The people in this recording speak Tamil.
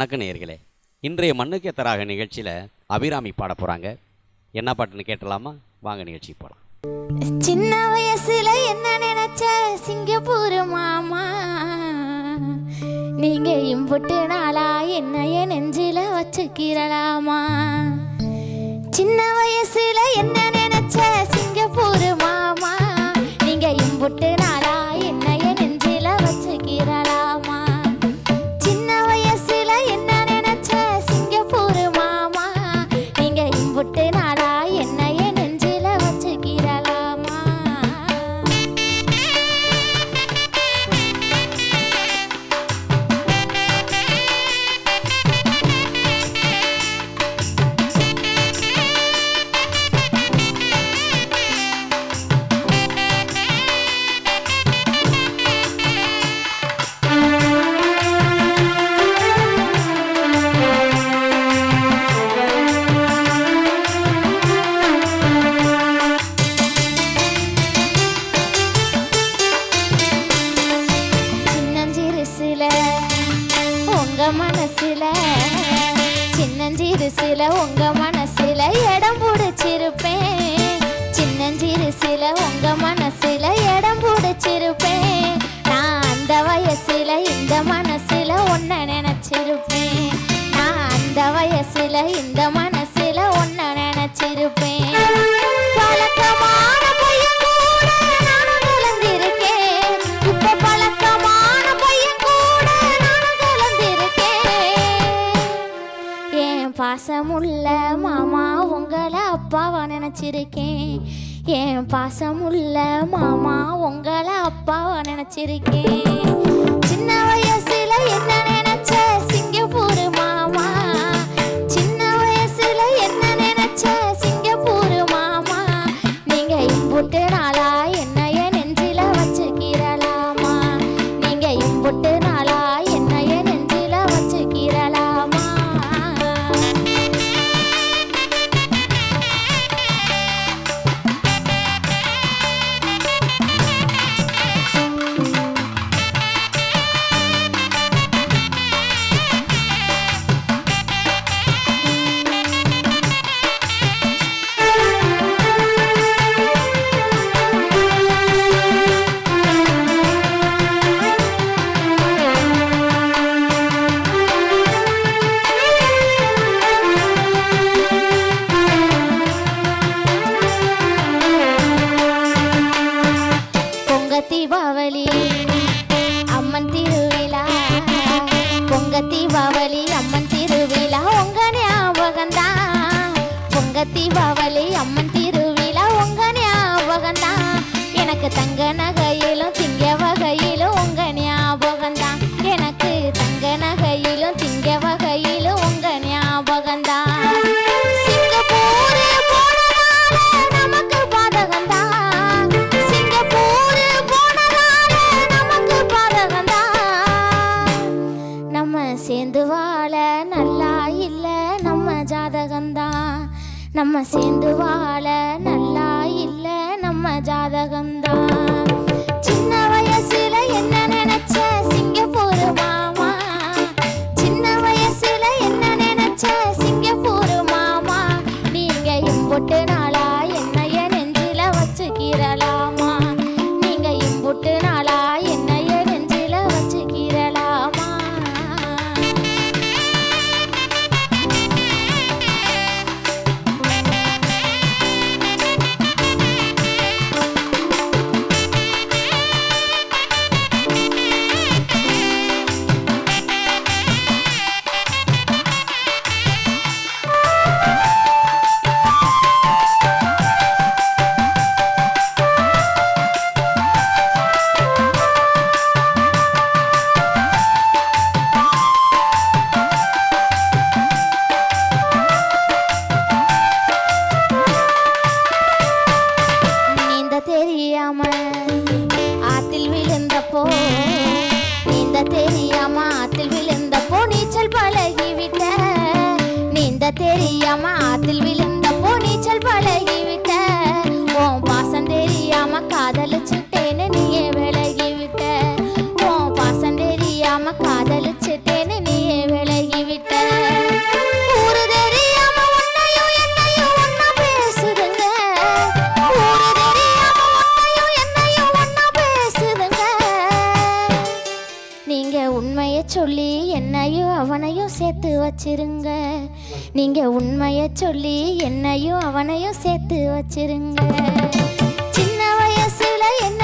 வணக்க நேயர்களே. இன்றைய மண்ணுக்கு எத்தராக நிகழ்ச்சியில் அபிராமி பாட போகிறாங்க என்ன பாட்டுன்னு கேட்டலாமா? வாங்க நிகழ்ச்சி போகலாம் சின்ன வயசுல என்ன நினைச்ச? சிங்கப்பூர் மாமா. நீங்க இம்புட்டு நாளா என்னைய நெஞ்சில வச்சுக்கிறலாமா? சின்ன வயசுல என்ன நினைச்ச? சிங்கப்பூர் மாமா. நீங்க இம்புட்டு உங்க சின்னஞ்சிறு சில உங்க மனசுல இடம் பிடிச்சிருப்பேன். சின்னஞ்சிறு சில உங்க மனசுல இடம் பிடிச்சிருப்பேன். நான் அந்த வயசுல இந்த மனசுல ஒன்ன நினைச்சிருப்பேன். நான் அந்த வயசுல இந்த மனசுல ஒன்ன நினைச்சிருப்பேன். பாசமுள்ள மாமா உங்களை அப்பாவா நினச்சிருக்கேன். என் பாசமுள்ள மாமா உங்களை அப்பாவா நினச்சிருக்கேன். சின்ன வயசுல என்ன நினைச்ச சிங்கப்பூர் மாமா? சின்ன வயசுல என்ன நினைச்ச சிங்கப்பூர் மாமா? நீங்க இம்புட்டு நாள தீபாவளி அம்மன் திருவிழா உங்க ஞாபகம்தான். எனக்கு தங்க நகையிலும் நம்ம சேர்ந்து வாழ நல்லா இல்லை நம்ம ஜாதகம் தெரியாம சேர்த்து வச்சிருங்க. நீங்க உண்மைய சொல்லி என்னையும் அவனையும் சேர்த்து வச்சிருங்க. சின்ன வயசுல என்ன